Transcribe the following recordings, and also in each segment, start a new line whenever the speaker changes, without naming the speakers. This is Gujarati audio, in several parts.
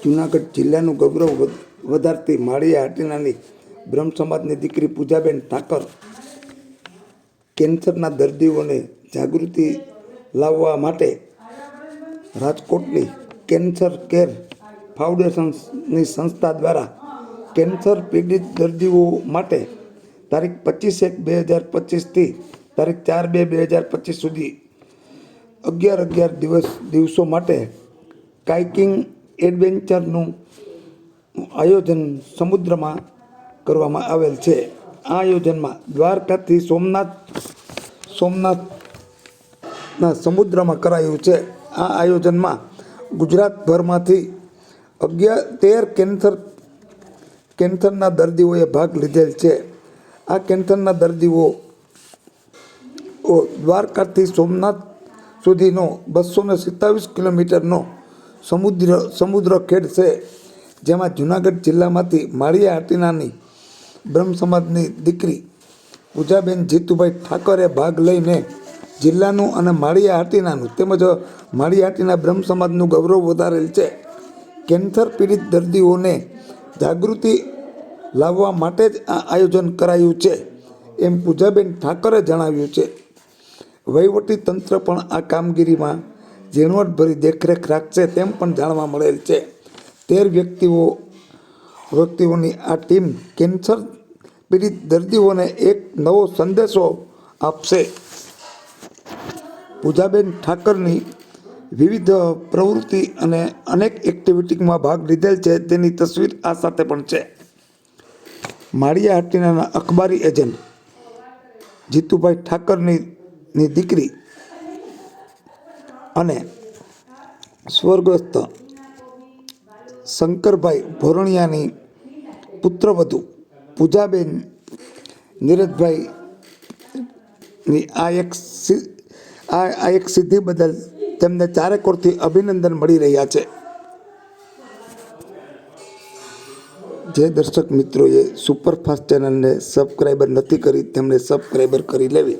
જૂનાગઢ જિલ્લાનું ગૌરવ વધ- વધારતી માળિયા હાટીનાની બ્રહ્મ સમાજની દીકરી પૂજાબેન ઠાકર કેન્સરના દર્દીઓને જાગૃતિ લાવવા માટે રાજકોટની કેન્સર કેર ફાઉન્ડેશનની સંસ્થા દ્વારા કેન્સર પીડિત દર્દીઓ માટે તારીખ પચીસ એક બે હજાર પચીસથી તારીખ ચાર બે બે હજાર પચીસ સુધી અગિયાર અગિયાર દિવસ, દિવસો માટે કાઇકિંગ એડવેન્ચરનું આયોજન સમુદ્રમાં કરવામાં આવેલ છે. આ આયોજનમાં દ્વારકાથી સોમનાથ, સોમનાથના સમુદ્રમાં કરાયું છે. આ આયોજનમાં ગુજરાતભરમાંથી અગિયાર, તેર કેન્સર, કેન્સરના દર્દીઓએ ભાગ લીધેલ છે. આ કેન્સરના દર્દીઓ દ્વારકાથી સોમનાથ સુધીનો બસો ને સિત્તાવીસ કિલોમીટરનો સમુદ્ર સમુદ્ર ખેડ છે, જેમાં જૂનાગઢ જિલ્લામાંથી માળિયા હાટીનાની બ્રહ્મ સમાજની દીકરી પૂજાબેન જીતુભાઈ ઠાકરે ભાગ લઈને જિલ્લાનું અને માળિયા હાટીનાનું તેમજ માળિયા હાટીના બ્રહ્મ સમાજનું ગૌરવ વધારેલ છે. કેન્સર પીડિત દર્દીઓને જાગૃતિ લાવવા માટે જ આ આયોજન કરાયું છે, એમ પૂજાબેન ઠાકરે જણાવ્યું છે. વહીવટી તંત્ર પણ આ કામગીરીમાં ઝીણવટભરી દેખરેખ રાખશે તેમ પણ જાણવા મળેલ છે. તેર વ્યક્તિઓ, વ્યક્તિઓની આ ટીમ કેન્સર પીડિત દર્દીઓને એક નવો સંદેશો આપશે. પૂજાબેન ઠાકરની વિવિધ પ્રવૃત્તિ અને અનેક એક્ટિવિટીમાં ભાગ લીધેલ છે તેની તસવીર આ સાથે પણ છે. માળિયા હાટીના અખબારી એજન્ટ જીતુભાઈ ઠાકરની દીકરી અને સ્વર્ગસ્થ શંકરભાઈ ભોરણિયાની પુત્રવધુ પૂજાબેન નીરજભાઈ ની આ એક આ આ એક સિદ્ધિ બદલ તેમને ચારેકોરથી અભિનંદન મળી રહ્યા છે. જે દર્શક મિત્રોએ સુપરફાસ્ટ ચેનલને સબસ્ક્રાઈબર નથી કરી, તેમણે સબસ્ક્રાઈબર કરી લેવી.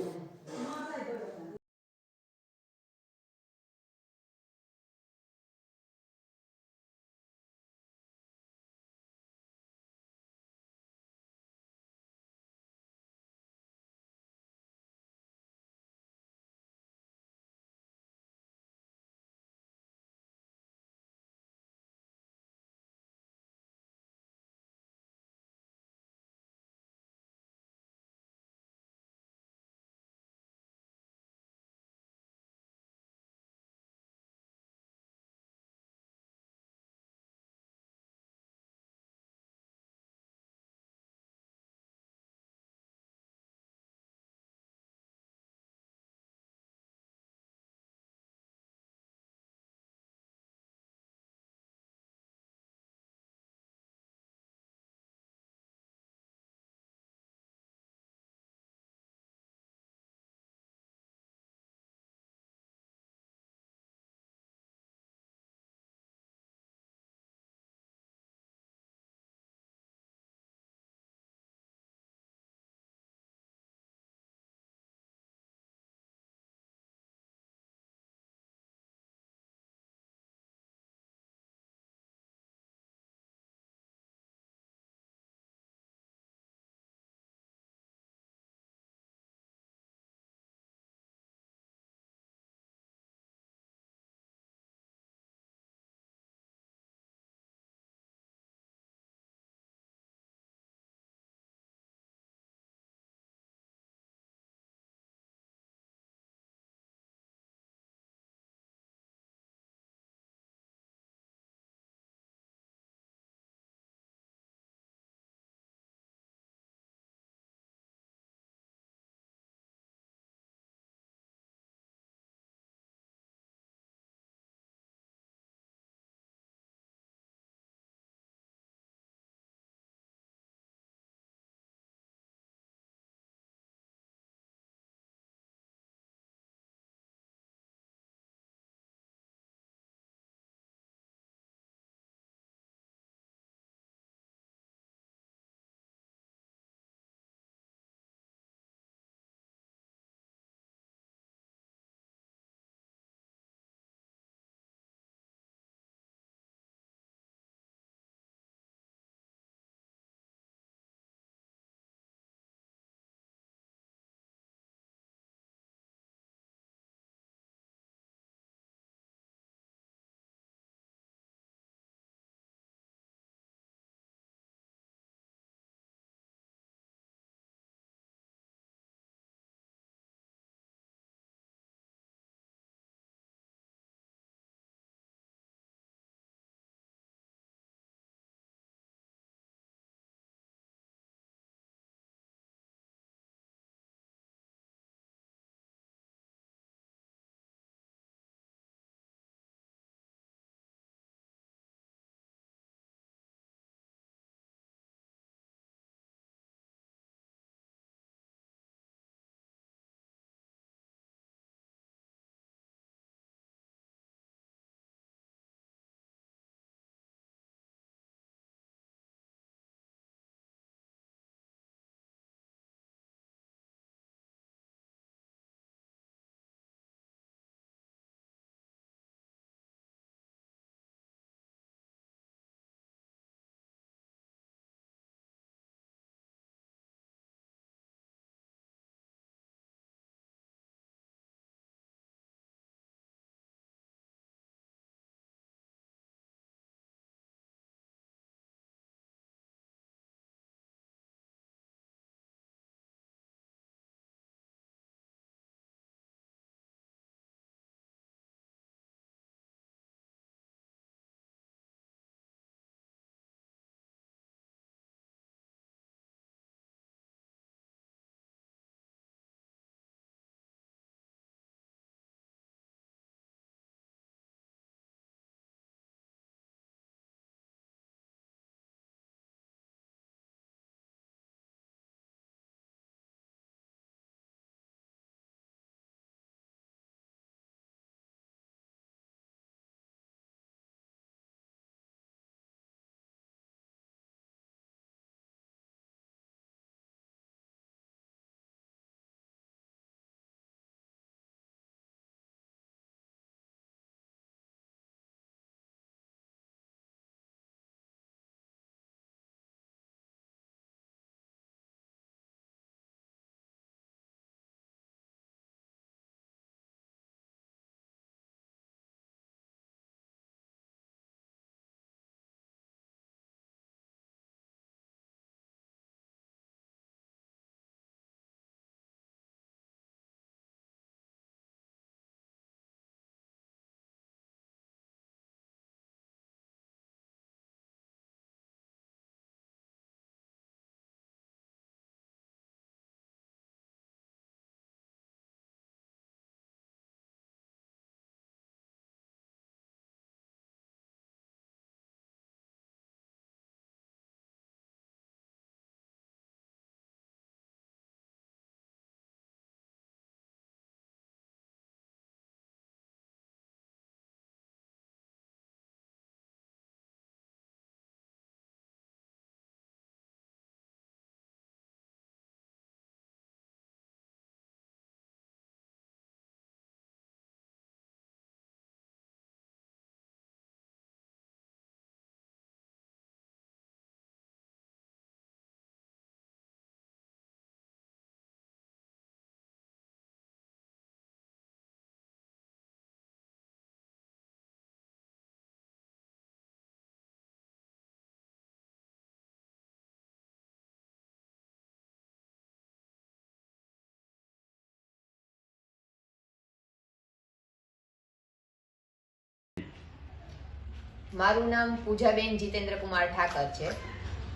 મારું નામ પૂજાબેન જીતેન્દ્ર કુમાર ઠાકર છે.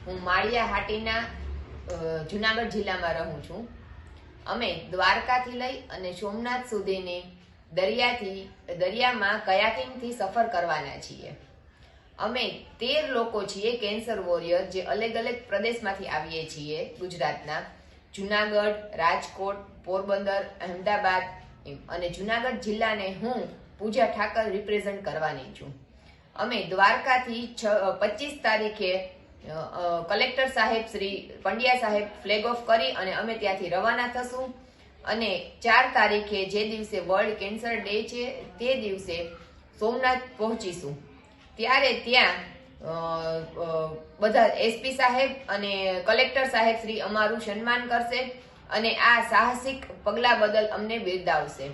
હું માળિયા હાટીના જુનાગઢ જિલ્લામાં રહું છું. અમે દ્વારકાથી લઈ અને સોમનાથ સુધીની દરિયાથી, દરિયામાં કયાકિંગથી સફર કરવાના છીએ. અમે તેર લોકો છીએ કેન્સર વોરિયર જે અલગ અલગ પ્રદેશમાંથી આવીએ છીએ ગુજરાતના. જુનાગઢ, રાજકોટ, પોરબંદર અહેમદાબાદ. અને જુનાગઢ જિલ્લાને હું પૂજા ઠાકર રિપ્રેઝન્ટ કરવાની છું. અમે દ્વારકાથી પચીસ તારીખે કલેક્ટર સાહેબ શ્રી પંડ્યા સાહેબ ફ્લેગ ઓફ કરી અને અમે ત્યાંથી રવાના થશું. અને ચાર તારીખે જે દિવસે વર્લ્ડ કેન્સર ડે છે, તે દિવસે સોમનાથ પહોંચીશું. ત્યારે ત્યાં બધા એસપી સાહેબ અને કલેક્ટર સાહેબ શ્રી અમારું સન્માન કરશે અને આ સાહસિક પગલાં બદલ અમને બિરદાવશે.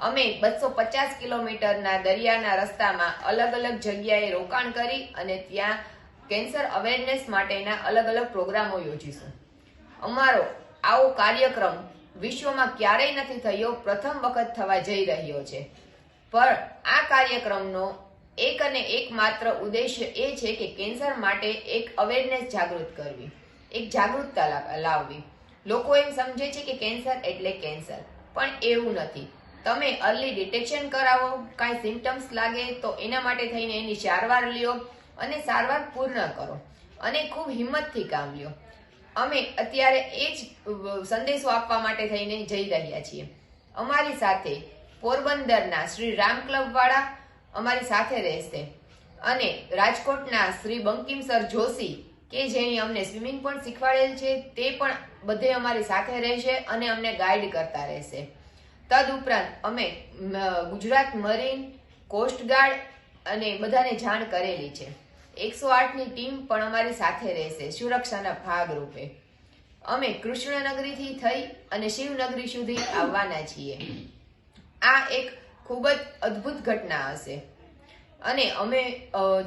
અમે બસો પચાસ કિલોમીટરના દરિયાના રસ્તામાં અલગ અલગ જગ્યાએ રોકાણ કરી અને ત્યાં કેન્સર અવેરનેસ માટેના અલગ અલગ પ્રોગ્રામો યોજીશું. અમારો આવો કાર્યક્રમ વિશ્વમાં ક્યારેય નથી થયો, પ્રથમ વખત થવા જઈ રહ્યો છે. પણ આ કાર્યક્રમનો એક અને એકમાત્ર ઉદ્દેશ્ય એ છે કે કેન્સર માટે એક અવેરનેસ જાગૃત કરવી, એક જાગૃતતા લાવવી. લોકો એમ સમજે છે કે કેન્સર એટલે કેન્સર, પણ એવું નથી. તમે અર્લી ડિટેક્શન કરાવો, કાંઈ સિમ્ટમ્સ લાગે, તો એના માટે થઈને એની સારવાર લ્યો અને સારવાર પૂર્ણ કરો અને ખૂબ હિંમતથી કામ લ્યો. અમે અત્યારે એ જ સંદેશો આપવા માટે થઈને જઈ રહ્યા છીએ. અમારી સાથે પોરબંદરના શ્રી રામ ક્લબવાળા અમારી સાથે રહેશે અને રાજકોટના શ્રી બંકિમ સર જોશી કે જેની અમને સ્વિમિંગ પણ શીખવાડેલ છે, તે પણ બધે અમારી સાથે રહેશે અને અમને ગાઈડ કરતા રહેશે. તદ ઉપરાંત અમે ગુજરાત મરીન કોસ્ટગાર્ડ અને બધાને જાણ કરેલી છે. એકસો આઠની ટીમ પણ અમારી સાથે રહેશે, સુરક્ષાના ભાગરૂપે. અમે કૃષ્ણનગરીથી થઈ અને શિવનગરી સુધી આવવાના છીએ. આ એક ખૂબ જ અદ્ભુત ઘટના હશે. અને અમે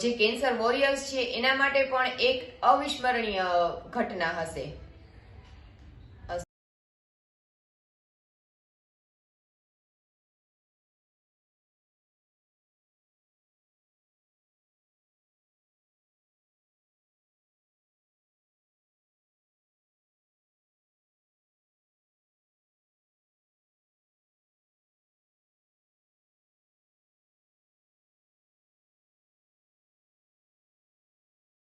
જે કેન્સર વોરિયર્સ છીએ એના માટે પણ એક અવિસ્મરણીય ઘટના હશે.